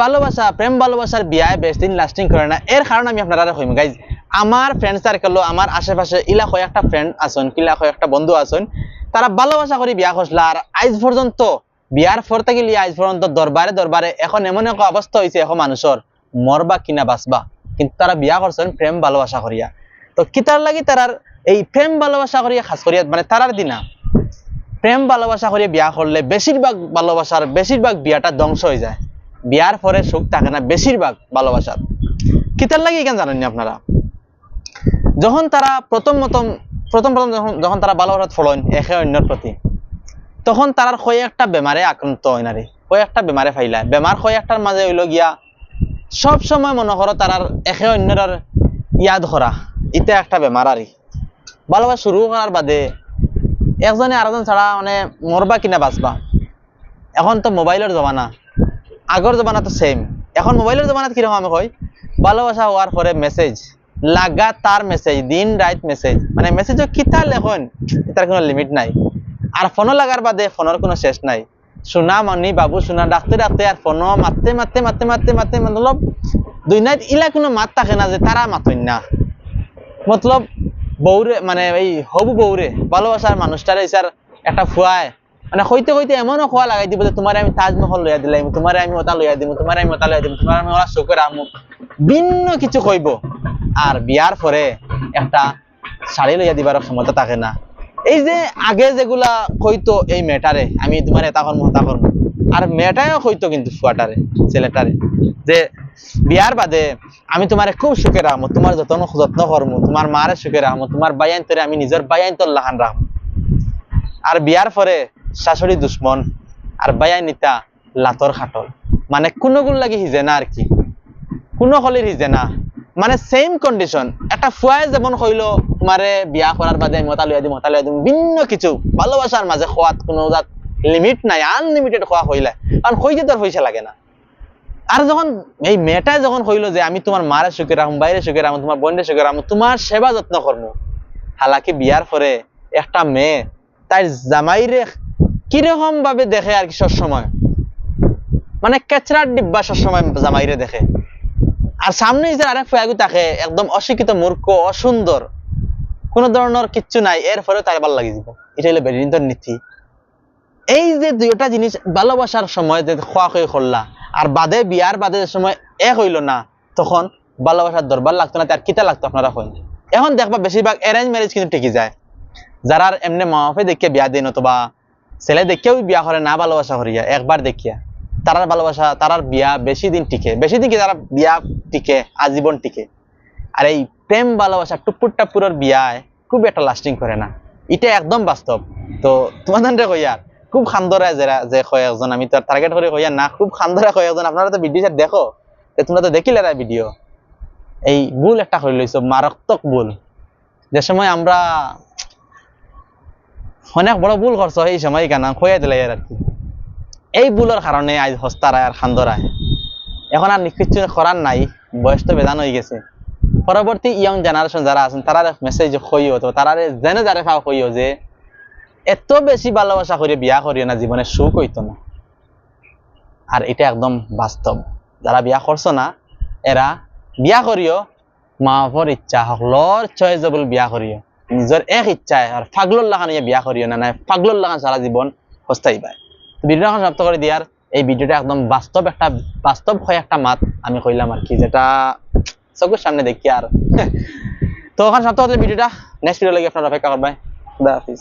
ভালোবাসা, প্রেম ভালোবাসার বিয়ায় বেশ দিন লাস্টিং করে না। এর কারণ আমি আপনারা হইম। গাইজ আমার ফ্রেন্ড সার্কেল আমার আশেপাশে ইলা কয়েকটা ফ্রেন্ড আছেন কিলা কয়েকটা বন্ধু আছেন। তারা ভালোবাসা করে বিয়া করছিল আর আজ পর্যন্ত, বিয়ার পর থেকে লিয়ে আজ পর্যন্ত দরবারে দরবারে এখন এমন এক অবস্থা হয়েছে এখন মানুষের মরবা কিনা বাঁচবা। কিন্তু তারা বিয়া করছেন প্রেম ভালোবাসা করিয়া। তো কিতার লাগি তারার এই প্রেম ভালোবাসা করিয়া খাস করিয়া মানে তারার দিনা প্রেম ভালোবাসা করে বিয়া করলে বেশিরভাগ ভালোবাসার বেশিরভাগ বিয়াটা ধ্বংস হয়ে যায়। বিয়ার পরে সুখ থাকে না বেশিরভাগ ভালোবাসার। কিতার লাগে কেন জানেন না আপনারা? যখন তারা প্রথম মতম প্রথম প্রথম যখন যখন তারা ভালোবাসা ফলন একে অন্যর প্রতি, তখন তারার কয়ে একটা বেমারে আক্রান্ত হয় নারী কয়ে একটা বেমারে ফাইলায় বেমার কয়ে একটার মাঝে হইল গিয়া সব সময় মনে করো তারার একে অন্যর ইয়াদ করা ইটা একটা বেমার আরই ভালোবাসা শুরু করার বাদে একজনে আরেকজন ছাড়া মানে মরবা কিনা বাঁচবা। এখন তো মোবাইলের জমানা। আগর জমানা তো সেম এখন মোবাইলের জমানাত কীরকম আমি কই? ভালোবাসা হওয়ার পরে মেসেজ লাগাতার মেসেজ দিন রাত মেসেজ মানে মেসেজও কিতা লেখন তার কোনো লিমিট নাই। আর ফোনও লাগার বাদে ফোনের কোনো শেষ নাই। সোনা মনি, বাবু সোনা ডাকতে ডাকতে আর ফোনও মারতে মারতে মারতে মারতে মারতে মতলব দুই নাইট ইলা কোনো মাত থাকে না যে তারা মাতই না। মতলব বউরে মানে এই হবু বউরে ভালোবাসার মানুষটারে ইসার একটা ফুয়ায় মানে হইতে হইতে এমনও খোয়া লাগাই দিব যে তোমার আমি তাজমহল লইয়া দিলাম তোমার আমি ওটা লইয়া দিব তোমার আমি ওটা লইয়া দিব তোমার আমি ওরা চকুর আমু ভিন্ন কিছু কইব। আর বিয়ার পরে একটা শাড়ি লইয়া দিবার ক্ষমতা থাকে না। এই যে আগে যেগুলা কইতো এই মেয়েটারে, আমি তোমার এটা করব ওটা করব আর মেয়েটাও কইতো কিন্তু ফুয়াটারে, ছেলেটারে, যে বিয়ার বাদে আমি তোমারে খুব সুখে রাখব তোমার যত্ন যত্ন করব তোমার মারে সুখে রাখব তোমার বাইয়ান তোরে আমি নিজের বাইয়ান তোর লাহান রাখব আর বিয়ার পরে শাশুড়ি দুশ্মন আর বায়াই নিতা লাতর খাটল। মানে কোনো গুণ লাগি হিজে না আর কি? কোনো হলির হিজে না। মানে সেম কন্ডিশন একটা ফুয়াই যেমন কইল তোমারে বিয়া করার বাদে মতা লইয়া দিম মতা লইয়া দিম ভিন্ন কিছু। ভালোবাসার মাঝে খোয়াত কোনো জাত লিমিট নাই আনলিমিটেড খোয়া হইলে। কারণ কইতে তোর পয়সা লাগে না। আর যখন এই মেয়েটাই যখন কইলো যে আমি তোমার মারে সুখে রাখব বাইরে সুখে রাখব তোমার বোনের সুখে রাখব তোমার সেবা যত্ন করব হালাকি বিয়ার পরে একটা মেয়ে তার জামাইরে কীরকম ভাবে দেখে আর কি সবসময়? মানে কেচরার ডিব্বা সবসময় জামাইরে দেখে। আর সামনে যে আরেক ফয়াগু তাকে একদম অশিক্ষিত মূর্খ, অসুন্দর, কোনো ধরনের কিচ্ছু নাই এরপরে তাই ভালো লাগি দিব। এটা হলো বেরিন্তর নীতি। এই যে দুইটা জিনিস ভালোবাসার সময় যে খোয়া খই করলা, আর বাদে বিয়ার বাদে সময় এক হইল না, তখন ভালোবাসার দরবার লাগতো না, তার কিতা লাগতো আপনারা হইন এখন দেখবা বেশিরভাগ অ্যারেঞ্জ ম্যারেজ কিন্তু টিকি যায়। যারা এমনি মাফে দেখে বিয়া দেন অথবা ছেলে দেখিয়াও বিয়া করে না ভালোবাসা করিয়া একবার দেখিয়া। তারার ভালোবাসা, তারার বিয়া বেশি দিন টিকে, বেশি দিন কি তারা বিয়া টিকে, আজীবন টিকে। আর এই প্রেম ভালোবাসা, টুপুর টাপুরের বিয়ায় খুব একটা লাস্টিং করে না। এটা একদম বাস্তব। তো তোমাদের কইয়া খুব খান্দরা যারা যে কয় একজন, আমি তো টার্গেট করে কইয়া না, খুব খান্দরা কয় একজন, আপনারা তো ভিডিও দেখো। তোমরা তো দেখিলে না ভিডিও এই ভুল একটা করে লইছো মারাত্মক ভুল। যে সময় আমরা অনেক বড় ভুল করছ এই সময় কেন? খোয়া দিলে আর কি। এই ভুলের কারণে আজ হস্তারায় আর খান্দরায় এখন আর কিছু করার নাই বয়স তো বেদান হয়ে গেছে। পরবর্তী ইয়ং জেনারেশন যারা আছেন তারা মেসেজ কইও তো তারা জেনে যারে ফাও কইও যে, এত বেশি ভালোবাসা করে বিয়া করিও না জীবনে সুখ হইতো না। আর এটা একদম বাস্তব যারা বিয়া করছ না এরা বিয়া করিও মা বাপর ইচ্ছা সকলর চয়েজেবল বিয়া করিও নিজের এক ইচ্ছায় আর ফাগলর লাগান ইয়ে বিয়া করিও না নাই ফাগলর লাগান সারা জীবন হস্তাই পায়। ভিডিওটা সমাপ্ত করে দিয়ার এই ভিডিওটা একদম বাস্তব একটা বাস্তব হয় একটা মাত আমি কইলাম আর কি, যেটা চকুর সামনে দেখি আর তো ওখানে সমাপ্ত হলে ভিডিওটা নেক্সট ভিডিও লাগে আপনারা অপেক্ষা করবেন খুদা হাফিজ।